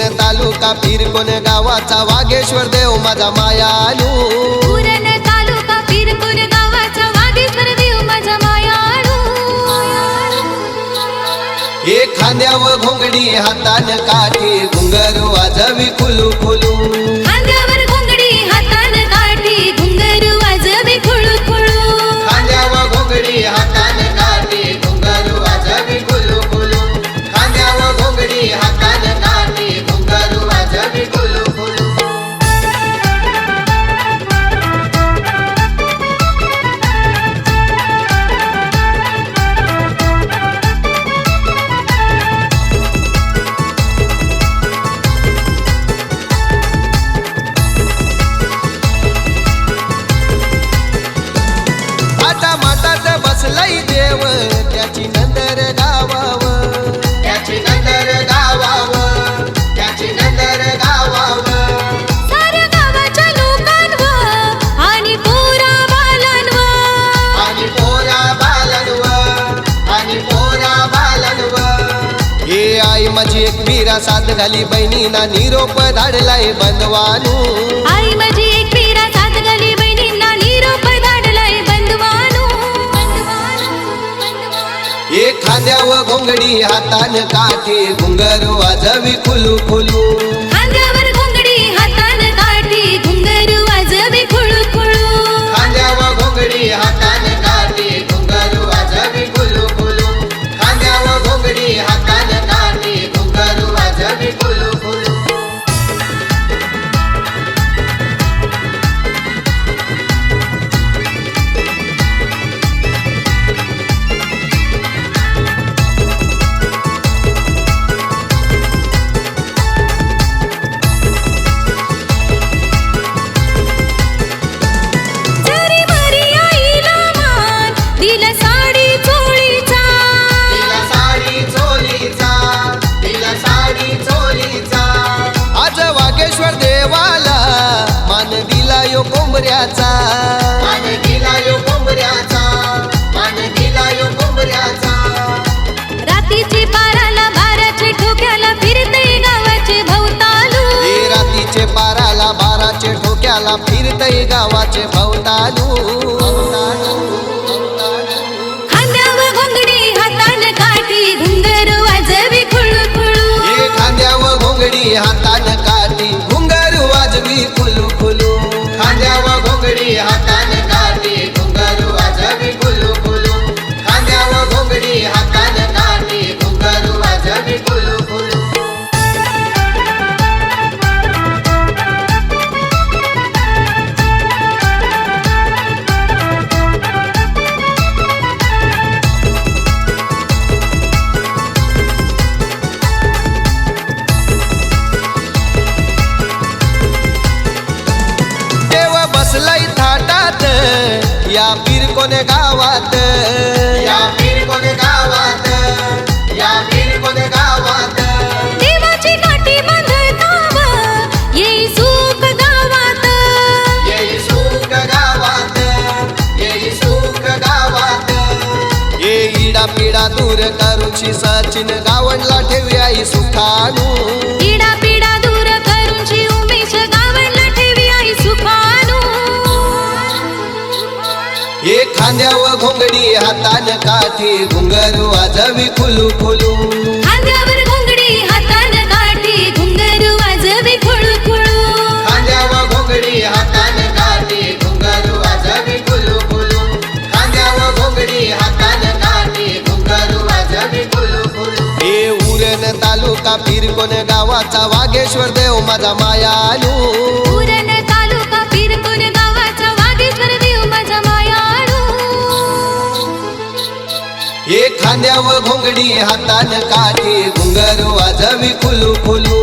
तालुका पिरकोन गावाचा वागेश्वर देव माझा मायालू पुरण तालुका पिरपूर गावाचा वागेश्वर देव माझा मायाळू हे खांद्यावर घोंगडी हातान काठी घुंगर वाजवी खुलू खुलू माझी एक मीरा साथ घाली बहिणीना निरोप धाडलाय बंधवानू. आई माझी एक पिरा सात गली बहिणींना निरोप धाडलाय बंधवानू. एक खांद्यावर घोंगडी हातान काठी घुंगर वाजवी खुलू खुलू यो कोंबऱ्याचा. मान दिला यो कोंबऱ्याचा. मान दिला यो कोंबऱ्याचा. रात्रीची बाराला बाराच्या ठोक्याला फिरते गावाचे भवतालू हे रातीचे पाराला बाराचे ठोक्याला फिरतय गावाचे भवतालू बसलाय थाटात. या बिरकोन गावात? या बिरकोन गावात? या बिरकोन गावात? देवाची काठी बांधताव येई सुख गावात. येई सुख गावात. येई सुख गावात. ये इडा पिडा दूर करूची सचिन गावणला ठेवी आई सुखानू. पिडा खांद्यावर घोंगडी हातान काठी घुंगर वाजवी खुलू खुलू खांद्यावर घोंगडी हातान काठी घुंगर वाजवे खुळू खुळू खांद्यावर घोंगडी हातान काठी घुंगर वाजवी खुलू खुलू खांद्यावर घोंगडी हातान काठी घुंगर वाजवी खुलू खुलू हे उरण तालुका पिरकोन गावाचा वागेश्वर देव माझा मायालू. पुरण तालुका पिरपूर हे घोंगडी हातान काठी घुंगर वाजवी खुलू खुलू